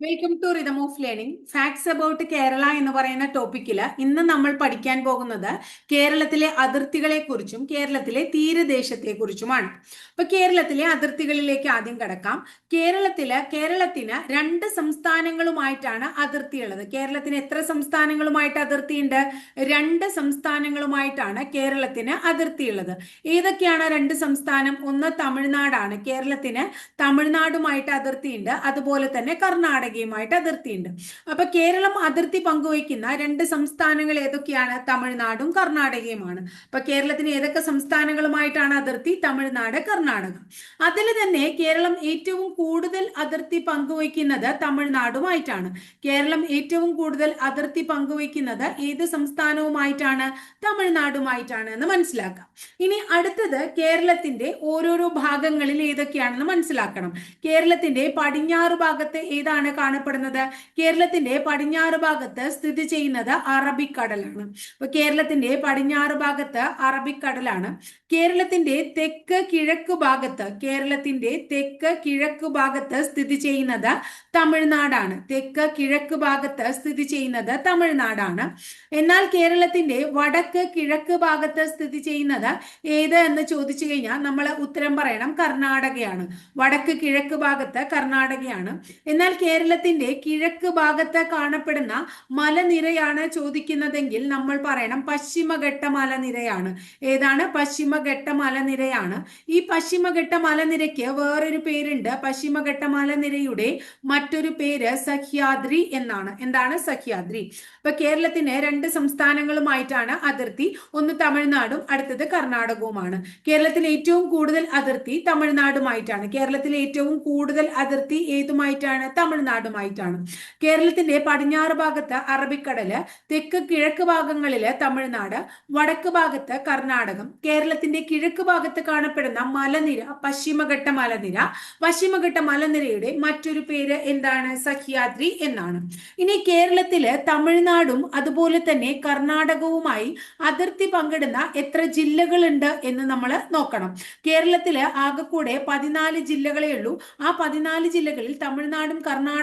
Welcome to rhythm of learning facts about Kerala എന്ന് പറയുന്ന ടോപ്പിക്കിൽ ഇന്ന് നമ്മൾ പഠിക്കാൻ പോകുന്നത് കേരളത്തിലെ അതിർത്തികളെ കുറിച്ചും കേരളത്തിലെ തീരദേശത്തെ കുറിച്ചുമാണ് അപ്പൊ കേരളത്തിലെ അതിർത്തികളിലേക്ക് ആദ്യം കടക്കാം. കേരളത്തിൽ കേരളത്തിന് രണ്ട് സംസ്ഥാനങ്ങളുമായിട്ടാണ് അതിർത്തി ഉള്ളത് കേരളത്തിന് എത്ര സംസ്ഥാനങ്ങളുമായിട്ട് അതിർത്തിയുണ്ട്? രണ്ട് സംസ്ഥാനങ്ങളുമായിട്ടാണ് കേരളത്തിന് അതിർത്തി ഉള്ളത് ഏതൊക്കെയാണ് രണ്ട് സംസ്ഥാനം? ഒന്ന് തമിഴ്നാടാണ്. കേരളത്തിന് തമിഴ്നാടുമായിട്ട് അതിർത്തിയുണ്ട്. അതുപോലെ തന്നെ കർണാടകയുമായിട്ട് അതിർത്തിയുണ്ട്. അപ്പൊ കേരളം അതിർത്തി പങ്കുവയ്ക്കുന്ന രണ്ട് സംസ്ഥാനങ്ങൾ ഏതൊക്കെയാണ്? തമിഴ്നാടും കർണാടകയുമാണ്. അപ്പൊ കേരളത്തിന് ഏതൊക്കെ സംസ്ഥാനങ്ങളുമായിട്ടാണ് അതിർത്തി? തമിഴ്നാട് കർണാടക. അതിൽ തന്നെ കേരളം ഏറ്റവും കൂടുതൽ അതിർത്തി പങ്കുവയ്ക്കുന്നത് തമിഴ്നാടുമായിട്ടാണ്. കേരളം ഏറ്റവും കൂടുതൽ അതിർത്തി പങ്കുവയ്ക്കുന്നത് ഏത് സംസ്ഥാനവുമായിട്ടാണ്? തമിഴ്നാടുമായിട്ടാണ് എന്ന് മനസ്സിലാക്കാം. ഇനി അടുത്തത് കേരളത്തിന്റെ ഓരോരോ ഭാഗങ്ങളിൽ ഏതൊക്കെയാണെന്ന് മനസ്സിലാക്കണം. കേരളത്തിന്റെ പടിഞ്ഞാറ് ഭാഗത്ത് ഏതാണ് കാണപ്പെടുന്നത്. കേരളത്തിന്റെ പടിഞ്ഞാറ് ഭാഗത്ത് സ്ഥിതി ചെയ്യുന്നത് അറബിക്കടലാണ്. അപ്പൊ കേരളത്തിന്റെ പടിഞ്ഞാറ് ഭാഗത്ത് അറബിക്കടലാണ്. കേരളത്തിന്റെ തെക്ക് കിഴക്ക് ഭാഗത്ത് കേരളത്തിന്റെ തെക്ക് കിഴക്ക് ഭാഗത്ത് സ്ഥിതി ചെയ്യുന്നത് തമിഴ്നാടാണ്. തെക്ക് കിഴക്ക് ഭാഗത്ത് സ്ഥിതി ചെയ്യുന്നത് തമിഴ്നാടാണ്. എന്നാൽ കേരളത്തിന്റെ വടക്ക് കിഴക്ക് ഭാഗത്ത് സ്ഥിതി ചെയ്യുന്നത് ഏത് എന്ന് ചോദിച്ചു കഴിഞ്ഞാൽ നമ്മൾ ഉത്തരം പറയണം കർണാടകയാണ്. വടക്ക് കിഴക്ക് ഭാഗത്ത് കർണാടകയാണ്. എന്നാൽ കേരളത്തിന്റെ കിഴക്ക് ഭാഗത്ത് കാണപ്പെടുന്ന മലനിരയാണ് ചോദിക്കുന്നതെങ്കിൽ നമ്മൾ പറയണം പശ്ചിമഘട്ട മലനിരയാണ്. ഏതാണ്? പശ്ചിമഘട്ട മലനിരയാണ്. ഈ പശ്ചിമഘട്ട മലനിരയ്ക്ക് വേറൊരു പേരുണ്ട്. പശ്ചിമഘട്ട മലനിരയുടെ മറ്റൊരു പേര് സഹ്യാദ്രി എന്നാണ്. എന്താണ് സഹ്യാദ്രി? അപ്പൊ കേരളത്തിന് രണ്ട് സംസ്ഥാനങ്ങളുമായിട്ടാണ് അതിർത്തി. ഒന്ന് തമിഴ്നാടും അടുത്തത് കർണാടകവുമാണ്. കേരളത്തിൽ ഏറ്റവും കൂടുതൽ അതിർത്തി തമിഴ്നാടുമായിട്ടാണ്. കേരളത്തിൽ ഏറ്റവും കൂടുതൽ അതിർത്തി ഏതുമായിട്ടാണ്? തമിഴ്നാടുമായിട്ടാണ് കേരളത്തിന്റെ പടിഞ്ഞാറ് ഭാഗത്ത് അറബിക്കടൽ തെക്ക് കിഴക്ക് ഭാഗങ്ങളിൽ തമിഴ്നാട് വടക്ക് ഭാഗത്ത് കർണാടകം കേരളത്തിന്റെ കിഴക്ക് ഭാഗത്ത് കാണപ്പെടുന്ന മലനിര പശ്ചിമഘട്ട മലനിര. പശ്ചിമഘട്ട മലനിരയുടെ മറ്റൊരു പേര് എന്താണ്? സഹ്യാദ്രി എന്നാണ്. ഇനി കേരളത്തിൽ തമിഴ്നാടും അതുപോലെ തന്നെ കർണാടകവുമായി അതിർത്തി പങ്കിടുന്ന എത്ര ജില്ലകളുണ്ട് എന്ന് നമ്മൾ നോക്കണം. കേരളത്തിൽ കൂടെ പതിനാല് ജില്ലകളേ ഉള്ളൂ. ആ പതിനാല് ജില്ലകളിൽ തമിഴ്നാടും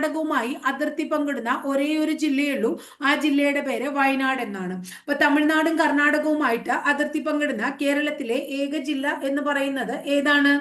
കർണാടകവുമായി അതിർത്തി പങ്കിടുന്ന ഒരേ ഒരു ജില്ലയുള്ളൂ ആ ജില്ലയുടെ പേര് വയനാട് എന്നാണ്. അപ്പൊ തമിഴ്നാടും കർണാടകവുമായിട്ട് അതിർത്തി പങ്കിടുന്ന കേരളത്തിലെ ഏക ജില്ല എന്ന് പറയുന്നത് ഏതാണ്?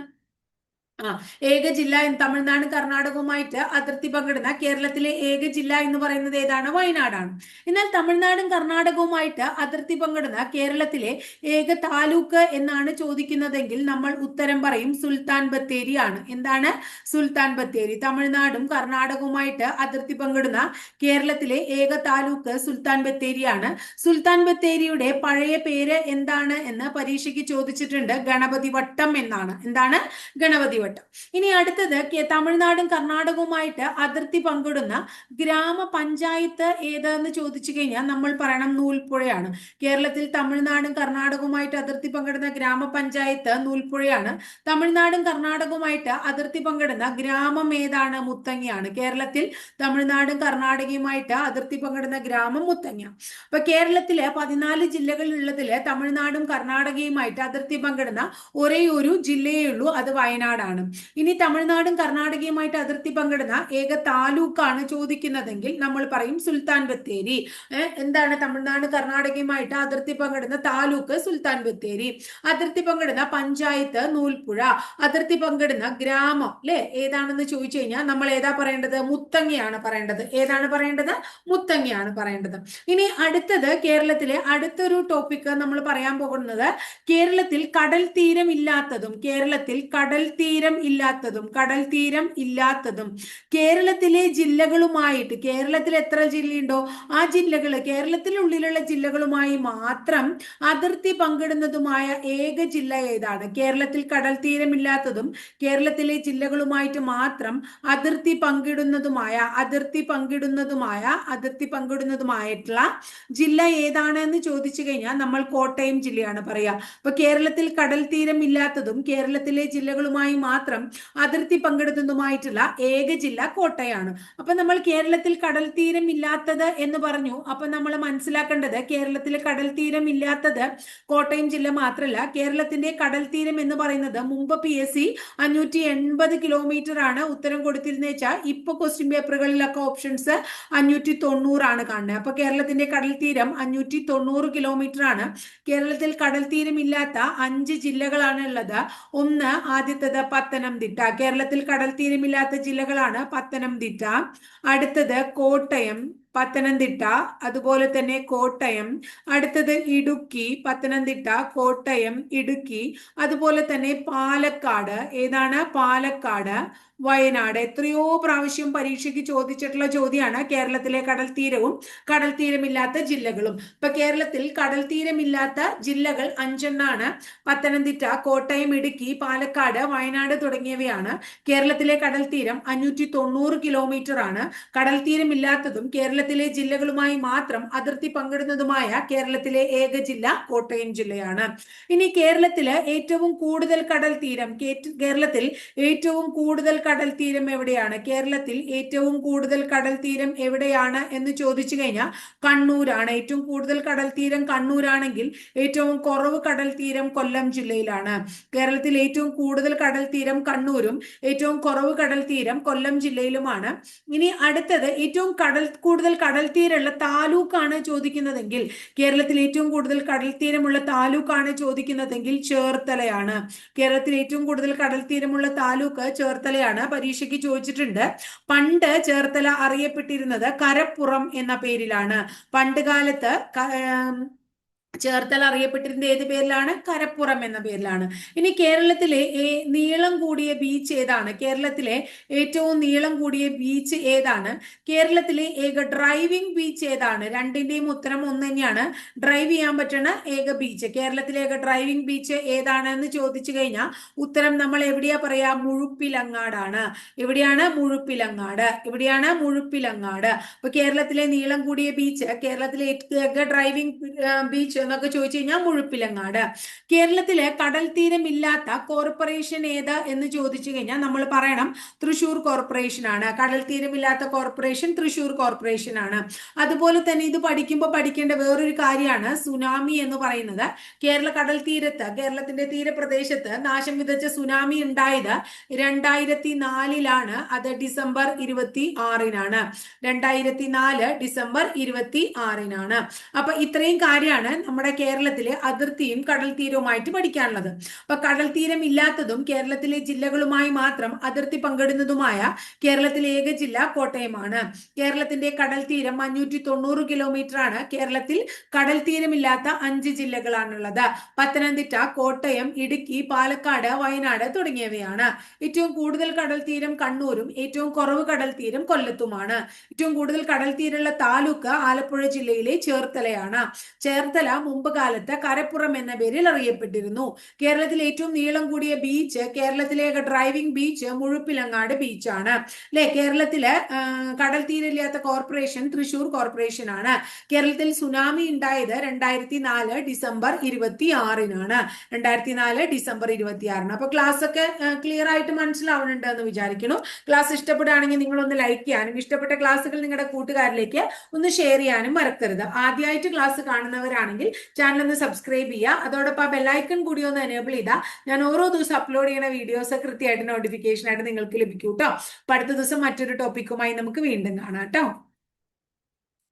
ആ ഏക ജില്ല എന്ന് തമിഴ്നാട് കർണാടകവുമായിട്ട് അതിർത്തി പങ്കിടുന്ന കേരളത്തിലെ ഏക ജില്ല എന്ന് പറയുന്നത് ഏതാണ്? വയനാടാണ്. എന്നാൽ തമിഴ്നാടും കർണാടകവുമായിട്ട് അതിർത്തി പങ്കിടുന്ന കേരളത്തിലെ ഏക താലൂക്ക് എന്നാണ് ചോദിക്കുന്നതെങ്കിൽ നമ്മൾ ഉത്തരം പറയും സുൽത്താൻ ബത്തേരി ആണ്. എന്താണ് സുൽത്താൻ ബത്തേരി? തമിഴ്നാടും കർണാടകവുമായിട്ട് അതിർത്തി പങ്കിടുന്ന കേരളത്തിലെ ഏക താലൂക്ക് സുൽത്താൻ ബത്തേരിയാണ് സുൽത്താൻ ബത്തേരിയുടെ പഴയ പേര് എന്താണ് എന്ന് പരീക്ഷയ്ക്ക് ചോദിച്ചിട്ടുണ്ട് ഗണപതി വട്ടം എന്നാണ്. എന്താണ്? ഗണപതി വട്ടം. ഇനി അടുത്തത് തമിഴ്നാടും കർണാടകവുമായിട്ട് അതിർത്തി പങ്കിടുന്ന ഗ്രാമപഞ്ചായത്ത് ഏതെന്ന് ചോദിച്ചു കഴിഞ്ഞാൽ നമ്മൾ പറയണം നൂൽപ്പുഴയാണ്. കേരളത്തിൽ തമിഴ്നാടും കർണാടകവുമായിട്ട് അതിർത്തി പങ്കിടുന്ന ഗ്രാമപഞ്ചായത്ത് നൂൽപ്പുഴയാണ്. തമിഴ്നാടും കർണാടകവുമായിട്ട് അതിർത്തി പങ്കിടുന്ന ഗ്രാമം ഏതാണ്? മുത്തങ്ങയാണ്. കേരളത്തിൽ തമിഴ്നാടും കർണാടകയുമായിട്ട് അതിർത്തി പങ്കിടുന്ന ഗ്രാമം മുത്തങ്ങ. അപ്പൊ കേരളത്തിലെ പതിനാല് ജില്ലകളിലുള്ളതിൽ തമിഴ്നാടും കർണാടകയുമായിട്ട് അതിർത്തി പങ്കിടുന്ന ഒരേ ഒരു ജില്ലയേ ഉള്ളൂ. അത് വയനാടാണ്. ഇനി തമിഴ്നാടും കർണാടകയുമായിട്ട് അതിർത്തി പങ്കിടുന്ന ഏക താലൂക്കാണ് ചോദിക്കുന്നതെങ്കിൽ നമ്മൾ പറയും സുൽത്താൻ ബത്തേരി. എന്താണ് തമിഴ്നാട് കർണാടകയുമായിട്ട് അതിർത്തി പങ്കിടുന്ന താലൂക്ക് സുൽത്താൻ ബത്തേരി. അതിർത്തി പങ്കിടുന്ന പഞ്ചായത്ത് നൂൽപ്പുഴ. അതിർത്തി പങ്കിടുന്ന ഗ്രാമം അല്ലെ ഏതാണെന്ന് ചോദിച്ചു കഴിഞ്ഞാൽ നമ്മൾ ഏതാ പറയേണ്ടത്? മുത്തങ്ങയാണ് പറയേണ്ടത്. ഏതാണ് പറയേണ്ടത്? മുത്തങ്ങയാണ് പറയേണ്ടത്. ഇനി അടുത്തത് കേരളത്തിലെ അടുത്തൊരു ടോപ്പിക് നമ്മൾ പറയാൻ പോകുന്നത് കേരളത്തിൽ കടൽ തീരം ഇല്ലാത്തതും കേരളത്തിൽ കടൽ തീരം ഇല്ലാത്തതും കടൽ തീരം ഇല്ലാത്തതും കേരളത്തിലെ ജില്ലകളുമായിട്ട് കേരളത്തിൽ എത്ര ജില്ലയുണ്ടോ ആ ജില്ലകൾ കേരളത്തിനുള്ളിലുള്ള ജില്ലകളുമായി മാത്രം അതിർത്തി പങ്കിടുന്നതുമായ ഏക ജില്ല ഏതാണ്? കേരളത്തിൽ കടൽ തീരമില്ലാത്തതും കേരളത്തിലെ ജില്ലകളുമായിട്ട് മാത്രം അതിർത്തി പങ്കിടുന്നതുമായ അതിർത്തി പങ്കിടുന്നതുമായ അതിർത്തി പങ്കിടുന്നതുമായിട്ടുള്ള ജില്ല ഏതാണ് എന്ന് ചോദിച്ചു കഴിഞ്ഞാൽ നമ്മൾ കോട്ടയം ജില്ലയാണ് പറയുക. അപ്പൊ കേരളത്തിൽ കടൽ തീരം ഇല്ലാത്തതും കേരളത്തിലെ ജില്ലകളുമായി മാത്രം അതിർത്തി പങ്കിടുന്നതുമായിട്ടുള്ള ഏക ജില്ല കോട്ടയാണ്. അപ്പൊ നമ്മൾ കേരളത്തിൽ കടൽ തീരം ഇല്ലാത്തത് എന്ന് പറഞ്ഞു. അപ്പൊ നമ്മൾ മനസ്സിലാക്കേണ്ടത് കേരളത്തിൽ കടൽ തീരം ഇല്ലാത്തത് കോട്ടയം ജില്ല മാത്രമല്ല കേരളത്തിന്റെ കടൽ തീരം എന്ന് പറയുന്നത് മുമ്പ് പി എസ് സി അഞ്ഞൂറ്റി എൺപത് കിലോമീറ്റർ ആണ് ഉത്തരം കൊടുത്തിരുന്ന വെച്ചാൽ ഇപ്പൊ ക്വസ്റ്റ്യൻ പേപ്പറുകളിലൊക്കെ ഓപ്ഷൻസ് അഞ്ഞൂറ്റി തൊണ്ണൂറാണ് കാണുന്നത്. അപ്പൊ കേരളത്തിന്റെ കടൽ തീരം അഞ്ഞൂറ്റി തൊണ്ണൂറ് കിലോമീറ്റർ ആണ്. കേരളത്തിൽ കടൽ തീരം ഇല്ലാത്ത അഞ്ച് ജില്ലകളാണ് ഉള്ളത്. ഒന്ന് ആദ്യത്തത് പത്തനംതിട്ട. കേരളത്തിൽ കടൽ തീരമില്ലാത്ത ജില്ലകളാണ് പത്തനംതിട്ട. അടുത്തത് കോട്ടയം. പത്തനംതിട്ട അതുപോലെ തന്നെ കോട്ടയം അടുത്തത് ഇടുക്കി പത്തനംതിട്ട കോട്ടയം ഇടുക്കി അതുപോലെ തന്നെ പാലക്കാട്. ഏതാണ്? പാലക്കാട് വയനാട്. എത്രയോ പ്രാവശ്യം പരീക്ഷയ്ക്ക് ചോദിച്ചിട്ടുള്ള ചോദ്യമാണ് കേരളത്തിലെ കടൽ തീരവും കടൽ തീരമില്ലാത്ത ജില്ലകളും. ഇപ്പൊ കേരളത്തിൽ കടൽ തീരമില്ലാത്ത ജില്ലകൾ അഞ്ചെണ്ണാണ്. പത്തനംതിട്ട കോട്ടയം ഇടുക്കി പാലക്കാട് വയനാട് തുടങ്ങിയവയാണ്. കേരളത്തിലെ കടൽ തീരം അഞ്ഞൂറ്റി തൊണ്ണൂറ് കിലോമീറ്റർ ആണ്. കടൽ തീരമില്ലാത്തതും കേരളത്തിലെ ജില്ലകളുമായി മാത്രം അതിർത്തി പങ്കിടുന്നതുമായ കേരളത്തിലെ ഏക ജില്ല കോട്ടയം ജില്ലയാണ്. ഇനി കേരളത്തിൽ ഏറ്റവും കൂടുതൽ കടൽ തീരം കേരളത്തിൽ ഏറ്റവും കൂടുതൽ കടൽ തീരം എവിടെയാണ്? കേരളത്തിൽ ഏറ്റവും കൂടുതൽ കടൽ തീരം എവിടെയാണ് എന്ന് ചോദിച്ചു കഴിഞ്ഞാൽ കണ്ണൂരാണ്. ഏറ്റവും കൂടുതൽ കടൽ തീരം കണ്ണൂരാണെങ്കിൽ ഏറ്റവും കുറവ് കടൽ തീരം കൊല്ലം ജില്ലയിലാണ്. കേരളത്തിൽ ഏറ്റവും കൂടുതൽ കടൽ തീരം കണ്ണൂരും ഏറ്റവും കുറവ് കടൽ തീരം കൊല്ലം ജില്ലയിലുമാണ്. ഇനി അടുത്തത് ഏറ്റവും കടൽ കൂടുതൽ കടൽ തീരമുള്ള താലൂക്കാണ് ചോദിക്കുന്നതെങ്കിൽ കേരളത്തിൽ ഏറ്റവും കൂടുതൽ കടൽ തീരമുള്ള താലൂക്കാണ് ചോദിക്കുന്നതെങ്കിൽ ചേർത്തലയാണ്. കേരളത്തിൽ ഏറ്റവും കൂടുതൽ കടൽ തീരമുള്ള താലൂക്ക് ചേർത്തലയാണ്. പരീക്ഷയ്ക്ക് ചോദിച്ചിട്ടുണ്ട്. പണ്ട് ചേർത്തല അറിയപ്പെട്ടിരുന്നത് കരപ്പുറം എന്ന പേരിലാണ്. പണ്ട് കാലത്ത് ചേർത്തല അറിയപ്പെട്ടിരുന്ന ഏത് പേരിലാണ്? കരപ്പുറം എന്ന പേരിലാണ്. ഇനി കേരളത്തിലെ നീളം കൂടിയ ബീച്ച് ഏതാണ്? കേരളത്തിലെ ഏറ്റവും നീളം കൂടിയ ബീച്ച് ഏതാണ്? കേരളത്തിലെ ഏക ഡ്രൈവിംഗ് ബീച്ച് ഏതാണ്? രണ്ടിന്റെയും ഉത്തരം ഒന്ന് തന്നെയാണ്. ഡ്രൈവ് ചെയ്യാൻ പറ്റുന്ന ഏക ബീച്ച് കേരളത്തിലെ ഏക ഡ്രൈവിംഗ് ബീച്ച് ഏതാണ് എന്ന് ചോദിച്ചു കഴിഞ്ഞാൽ ഉത്തരം നമ്മൾ എവിടെയാ പറയാ? മുഴുപ്പിലങ്ങാടാണ്. എവിടെയാണ്? മുഴുപ്പിലങ്ങാട്. എവിടെയാണ്? മുഴുപ്പിലങ്ങാട്. അപ്പൊ കേരളത്തിലെ നീളം കൂടിയ ബീച്ച് കേരളത്തിലെ ഏക ഡ്രൈവിംഗ് ബീച്ച് എന്നൊക്കെ ചോദിച്ചു കഴിഞ്ഞാൽ മുഴുപ്പിലങ്ങാട്. കേരളത്തിലെ കടൽ തീരമില്ലാത്ത കോർപ്പറേഷൻ ഏത് എന്ന് ചോദിച്ചു കഴിഞ്ഞാൽ നമ്മൾ പറയണം തൃശൂർ കോർപ്പറേഷൻ ആണ്. കടൽ തീരമില്ലാത്ത കോർപ്പറേഷൻ തൃശൂർ കോർപ്പറേഷൻ ആണ്. അതുപോലെ തന്നെ ഇത് പഠിക്കുമ്പോൾ പഠിക്കേണ്ട വേറൊരു കാര്യമാണ് സുനാമി എന്ന് പറയുന്നത്. കേരള കടൽ തീരത്ത് കേരളത്തിന്റെ തീരപ്രദേശത്ത് നാശം വിതച്ച സുനാമി ഉണ്ടായത് രണ്ടായിരത്തി നാലിലാണ് അത് ഡിസംബർ ഇരുപത്തി ആറിനാണ് രണ്ടായിരത്തി നാല് ഡിസംബർ ഇരുപത്തി ആറിനാണ് അപ്പൊ ഇത്രയും കാര്യമാണ്. നമ്മുടെ കേരളത്തിലെ അതിർത്തിയും കടൽ തീരവുമായിട്ട് പഠിക്കാനുള്ളത്. അപ്പൊ കടൽ തീരം ഇല്ലാത്തതും കേരളത്തിലെ ജില്ലകളുമായി മാത്രം അതിർത്തി പങ്കിടുന്നതുമായ കേരളത്തിലെ ഏക ജില്ല കോട്ടയമാണ്. കേരളത്തിന്റെ കടൽ തീരം അഞ്ഞൂറ്റി തൊണ്ണൂറ് കിലോമീറ്റർ ആണ് കേരളത്തിൽ കടൽ തീരമില്ലാത്ത അഞ്ച് ജില്ലകളാണുള്ളത്. പത്തനംതിട്ട കോട്ടയം ഇടുക്കി പാലക്കാട് വയനാട് തുടങ്ങിയവയാണ്. ഏറ്റവും കൂടുതൽ കടൽ തീരം കണ്ണൂരും ഏറ്റവും കുറവ് കടൽ തീരം കൊല്ലത്തുമാണ്. ഏറ്റവും കൂടുതൽ കടൽ തീരമുള്ള താലൂക്ക് ആലപ്പുഴ ജില്ലയിലെ ചേർത്തലയാണ്. ചേർത്തല മുമ്പ് കാലത്ത് കരപ്പുറം എന്ന പേരിൽ അറിയപ്പെട്ടിരുന്നു. കേരളത്തിൽ ഏറ്റവും നീളം കൂടിയ ബീച്ച് കേരളത്തിലെ ഡ്രൈവിംഗ് ബീച്ച് മുഴുപ്പിലങ്ങാട് ബീച്ചാണ് അല്ലെ കേരളത്തിലെ കടൽ തീരില്ലാത്ത കോർപ്പറേഷൻ തൃശൂർ കോർപ്പറേഷൻ ആണ്. കേരളത്തിൽ സുനാമി ഉണ്ടായത് രണ്ടായിരത്തി നാല് ഡിസംബർ ഇരുപത്തി ആറിനാണ് രണ്ടായിരത്തി നാല് ഡിസംബർ ഇരുപത്തി ആറിന് അപ്പൊ ക്ലാസ് ഒക്കെ ക്ലിയർ ആയിട്ട് മനസ്സിലാവുന്നുണ്ട് എന്ന് വിചാരിക്കുന്നു. ക്ലാസ് ഇഷ്ടപ്പെടുകയാണെങ്കിൽ നിങ്ങൾ ഒന്ന് ലൈക്ക് ചെയ്യാനും ഇഷ്ടപ്പെട്ട ക്ലാസ്സുകൾ നിങ്ങളുടെ കൂട്ടുകാരിലേക്ക് ഒന്ന് ഷെയർ ചെയ്യാനും മറക്കരുത്. ആദ്യമായിട്ട് ക്ലാസ് കാണുന്നവരാണെങ്കിൽ ചാനൽ ഒന്ന് സബ്സ്ക്രൈബ് ചെയ്യുക. അതോടൊപ്പം ബെല്ലൈക്കൺ കൂടി ഒന്ന് എനേബിൾ ചെയ്താൽ ഞാൻ ഓരോ ദിവസം അപ്ലോഡ് ചെയ്യുന്ന വീഡിയോസ് കൃത്യമായിട്ട് നോട്ടിഫിക്കേഷൻ ആയിട്ട് നിങ്ങൾക്ക് ലഭിക്കും കേട്ടോ അടുത്ത ദിവസം മറ്റൊരു ടോപ്പിക്കുമായി നമുക്ക് വീണ്ടും കാണാം കേട്ടോ